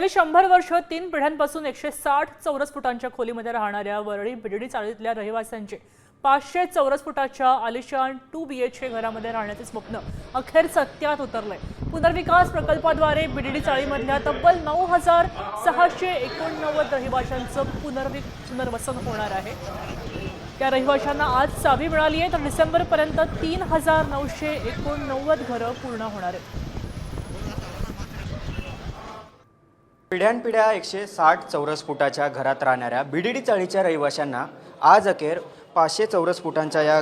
गेली शंभर वर्ष तीन पिढ्यांपासून एकशे साठ चौरस फुटांच्या खोलीमध्ये राहणाऱ्या वरळी बिडडी चाळीतल्या रहिवाशांचे पाचशे चौरस फुटाच्या आलिशान टू बी एच के घरामध्ये राहण्याचे स्वप्न अखेर सत्यात उतरलंय. पुनर्विकास प्रकल्पाद्वारे बिडडी चाळीमधल्या तब्बल नऊ हजार सहाशे एकोणनव्वद रहिवाशांचं पुनर्वि पुनर्वसन होणार आहे. त्या रहिवाशांना आज चावी मिळाली आहे तर डिसेंबरपर्यंत तीन हजार नऊशे एकोणनव्वद घरं पूर्ण होणार आहेत. पिढ्यानपिढ्या एकशे साठ चौरस फुटाच्या घरात राहणाऱ्या बीडीडी चाळीच्या रहिवाशांना आज अखेर पाचशे चौरस फुटांच्या या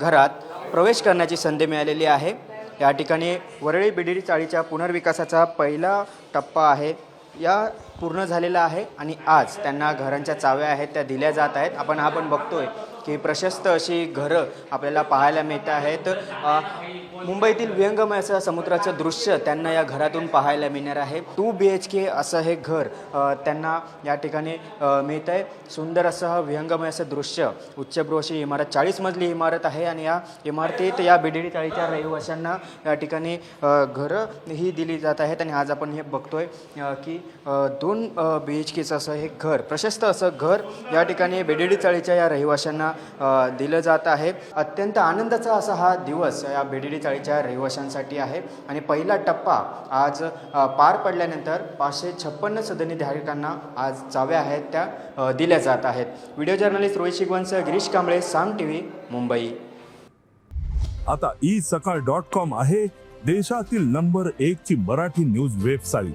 घरात प्रवेश करण्याची संधी मिळालेली आहे. या ठिकाणी वरळी बीडीडी चाळीच्या पुनर्विकासाचा पहिला टप्पा आहे. या पूर्ण झालेला आहे आणि आज त्यांना घरांच्या चाव्या आहेत त्या दिल्या जात आहेत. आपण हा पण बघतोय की प्रशस्त अशी घरं आपल्याला पाहायला मिळत आहेत. मुंबईतील व्यंगमय असं समुद्राचं दृश्य त्यांना या घरातून पाहायला मिळणार आहे. टू बी एच के असं हे घर त्यांना या ठिकाणी मिळत आहे सुंदर असं हा असं दृश्य उच्चभ्रू अशी इमारत चाळीस मजली इमारत आहे आणि या इमारतीत या बिडेडी चाळीच्या रहिवाशांना या ठिकाणी घरं ही दिली जात आहेत आणि आज आपण हे बघतोय की दोन बी एच केचं असं हे घर प्रशस्त असं घर या ठिकाणी बेडेडी चाळीच्या या रहिवाशांना दिलं जात आहे. अत्यंत आनंदाचा असा हा दिवस या बेडेडी चाळीच्या रहिवाशांसाठी आहे. आणि पहिला टप्पा आज पार पडल्यानंतर पाचशे छप्पन्न सदनी धारकांना आज चाव्या आहेत त्या दिल्या जात आहेत. व्हिडिओ जर्नलिस्ट रोहित शिगवंसह गिरीश कांबळे साम टी व्ही मुंबई. आता ई सकाळ डॉट कॉम आहे देशातील नंबर एक ची मराठी न्यूज वेबसाईट.